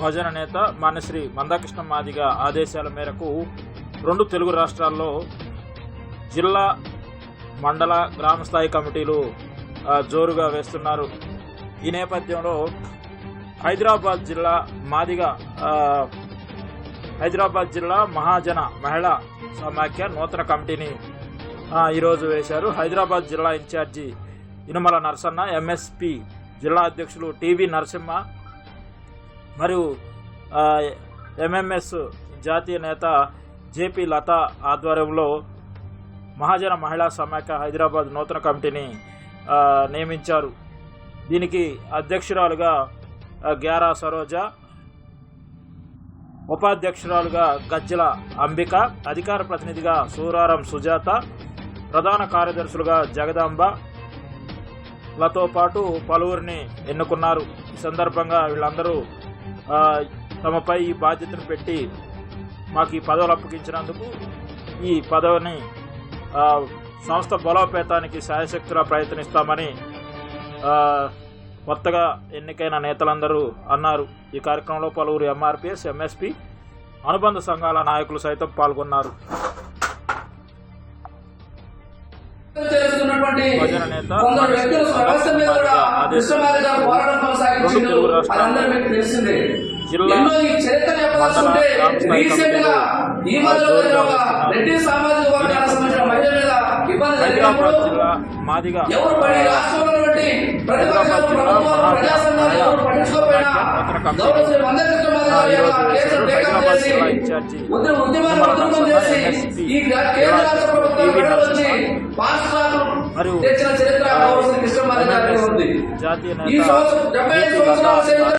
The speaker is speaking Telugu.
భజన నేత మాన్యశ్రీ మందాకృష్ణ మాదిగ ఆదేశాల మేరకు రెండు తెలుగు రాష్ట్రాల్లో జిల్లా మండల గ్రామ స్థాయి కమిటీలు జోరుగా వేస్తున్నారు. ఈ నేపథ్యంలో హైదరాబాద్ జిల్లా మాదిగ హైదరాబాద్ జిల్లా మహాజన మహిళా సమాఖ్య నూతన కమిటీని ఈరోజు వేశారు. హైదరాబాద్ జిల్లా ఇన్ఛార్జి ఇనుమల నరసన్న ఎంఎస్పి జిల్లా అధ్యక్షులు టీవీ నరసింహ మరియు ఎంఎంఎస్ జాతీయ నేత జేపీ లత ఆధ్వర్యంలో మహాజన మహిళా సమాఖ్య హైదరాబాద్ నూతన కమిటీని నియమించారు. దీనికి అధ్యక్షురాలుగా గ్యారా సరోజ ఉపాధ్యక్షురాలుగా గజ్జల అంబిక అధికార ప్రతినిధిగా సూరారం సుజాత ప్రధాన కార్యదర్శులుగా జగదాంబ లతో పాటు పలువురిని ఎన్నుకున్నారు. ఈ సందర్భంగా వీళ్ళందరూ తమపై ఈ బాధ్యతను పెట్టి మాకు ఈ పదవులు అప్పగించినందుకు ఈ పదవిని సంస్థ బలోపేతానికి శాయశక్తులా ప్రయత్నిస్తామని కొత్తగా ఎన్నికైన నేతలందరూ అన్నారు. ఈ కార్యక్రమంలో పలువురు ఎంఆర్పిఎస్ ఎంఎస్పి అనుబంధ సంఘాల నాయకులు సైతం పాల్గొన్నారు. భజన నేత పోరాటం కొనసాగించారు. అదందరూ మీకు తెలిసిందే ఎన్నో ఈ చరిత్ర చెప్పాల్సింటే మండల గ్రామ స్థాయి రీసెంట్గా ఈ మధ్యలో జోరుగా జరిగిన ఒక వస్తున్నారు. రెడ్డి సామాజిక వర్గానికి సంబంధించిన మహిళల మీద ఇబ్బంది జరిగినప్పుడు హైదరాబాద్ జిల్లా మాదిగా ఎవరు పడి రాష్ట్రంలో ఉన్నటువంటి ప్రతిపక్షాలు ప్రభుత్వాలు ప్రజా సంఘాలు ఎవరు పట్టించుకోకపోయినా గౌరవ శ్రీ మందకృష్ణ మాదిరి గారి యొక్క కేసులు టేకప్ చేసి ఉద్యమ ఉద్యమాన్ని ఉధృతం చేసి ఈ కేంద్ర రాష్ట్ర ప్రభుత్వాలు బయటకు వచ్చి పాఠశాలను మరియు జాతీయ నేత